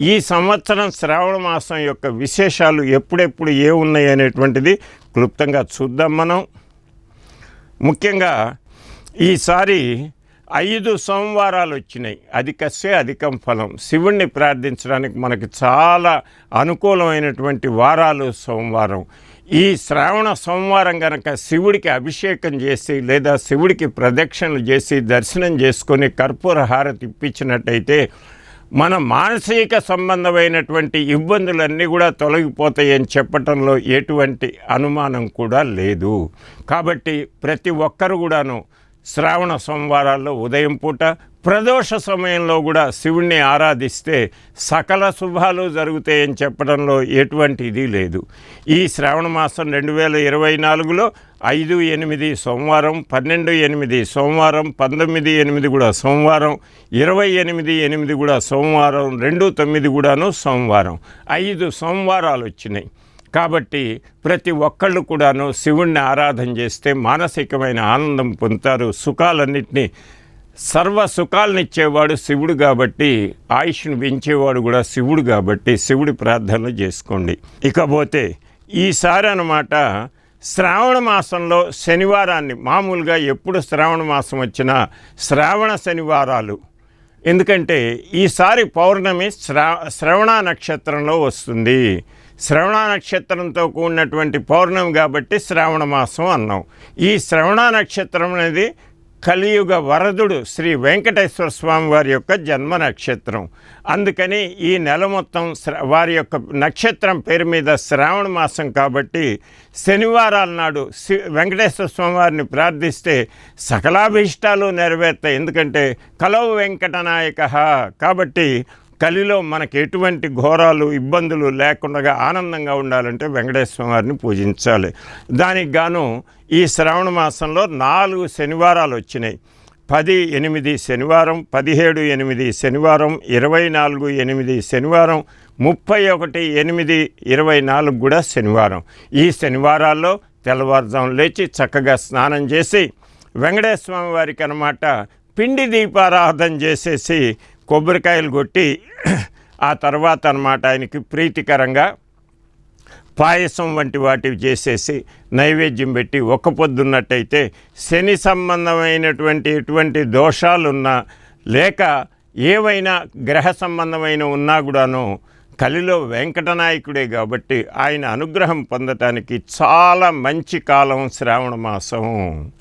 ఈ సంవత్సరం శ్రావణ మాసం యొక్క విశేషాలు ఎప్పుడెప్పుడు ఏ ఉన్నాయి అనేటువంటిది క్లుప్తంగా చూద్దాం మనం. ముఖ్యంగా ఈసారి ఐదు సోమవారాలు వచ్చినాయి. అధికస్సే అధికం ఫలం. శివుణ్ణి ప్రార్థించడానికి మనకి చాలా అనుకూలమైనటువంటి వారాలు సోమవారం. ఈ శ్రావణ సోమవారం కనుక శివుడికి అభిషేకం చేసి లేదా శివుడికి ప్రదక్షిణలు చేసి దర్శనం చేసుకొని కర్పూర హారతి ఇప్పించినట్టయితే మన మానసిక సంబంధమైనటువంటి ఇబ్బందులన్నీ కూడా తొలగిపోతాయని చెప్పటంలో ఎటువంటి అనుమానం కూడా లేదు. కాబట్టి ప్రతి ఒక్కరు కూడాను శ్రావణ సోమవారాల్లో ఉదయం పూట ప్రదోష సమయంలో కూడా శివుణ్ణి ఆరాధిస్తే సకల శుభాలు జరుగుతాయని చెప్పడంలో ఎటువంటి ఇది లేదు. ఈ శ్రావణ మాసం రెండు వేల ఇరవై నాలుగులో ఐదు ఎనిమిది సోమవారం పన్నెండు ఎనిమిది సోమవారం పంతొమ్మిది ఎనిమిది కూడా సోమవారం ఇరవై ఎనిమిది ఎనిమిది కూడా సోమవారం రెండు తొమ్మిది కూడాను సోమవారం. ఐదు సోమవారాలు వచ్చినాయి. కాబట్టి ప్రతి ఒక్కళ్ళు కూడాను శివుణ్ణి ఆరాధన చేస్తే మానసికమైన ఆనందం పొందుతారు. సుఖాలన్నింటినీ సర్వ సుఖాలనిచ్చేవాడు శివుడు కాబట్టి ఆయుష్ను పెంచేవాడు కూడా శివుడు కాబట్టి శివుడి ప్రార్థనలు చేసుకోండి. ఇకపోతే ఈసారి అన్నమాట శ్రావణ మాసంలో శనివారాన్ని మామూలుగా ఎప్పుడు శ్రావణ మాసం వచ్చినా శ్రావణ శనివారాలు. ఎందుకంటే ఈసారి పౌర్ణమి శ్రా శ్రవణ నక్షత్రంలో వస్తుంది. శ్రవణ నక్షత్రంతో కూడినటువంటి పౌర్ణమి కాబట్టి శ్రావణ మాసం అన్నాం. ఈ శ్రవణ నక్షత్రం అనేది కలియుగ వరదుడు శ్రీ వెంకటేశ్వర స్వామి వారి యొక్క జన్మ నక్షత్రం. అందుకని ఈ నెల మొత్తం శ్ర- వారి యొక్క నక్షత్రం పేరు మీద శ్రావణ మాసం కాబట్టి శనివారాల నాడు శ్రీ వెంకటేశ్వర స్వామి వారిని ప్రార్థిస్తే సకలాభీష్టాలు నెరవేరుతాయి. ఎందుకంటే కలవు వెంకటనాయక కాబట్టి కలిలో మనకి ఎటువంటి ఘోరాలు ఇబ్బందులు లేకుండా ఆనందంగా ఉండాలంటే వెంకటేశ్వర వారిని పూజించాలి. దానికి గాను ఈ శ్రావణ మాసంలో నాలుగు శనివారాలు వచ్చినాయి. పది ఎనిమిది శనివారం పదిహేడు ఎనిమిది శనివారం ఇరవై నాలుగు ఎనిమిది శనివారం ముప్పై ఒకటి ఎనిమిది ఇరవై నాలుగు కూడా శనివారం. ఈ శనివారాల్లో తెల్లవారుజాము లేచి చక్కగా స్నానం చేసి వెంకటేశ్వర స్వామి వారికి అనమాట పిండి దీపారాధన చేసేసి కొబ్బరికాయలు కొట్టి ఆ తర్వాత అనమాట ఆయనకి ప్రీతికరంగా పాయసం వంటి వాటివి చేసేసి నైవేద్యం పెట్టి ఒక్క పొద్దున్నట్టయితే శని సంబంధమైనటువంటి ఎటువంటి దోషాలున్నా లేక ఏవైనా గ్రహ సంబంధమైన ఉన్నా కూడాను కలిలో వెంకటనాయకుడే కాబట్టి ఆయన అనుగ్రహం పొందటానికి చాలా మంచి కాలం శ్రావణ మాసం.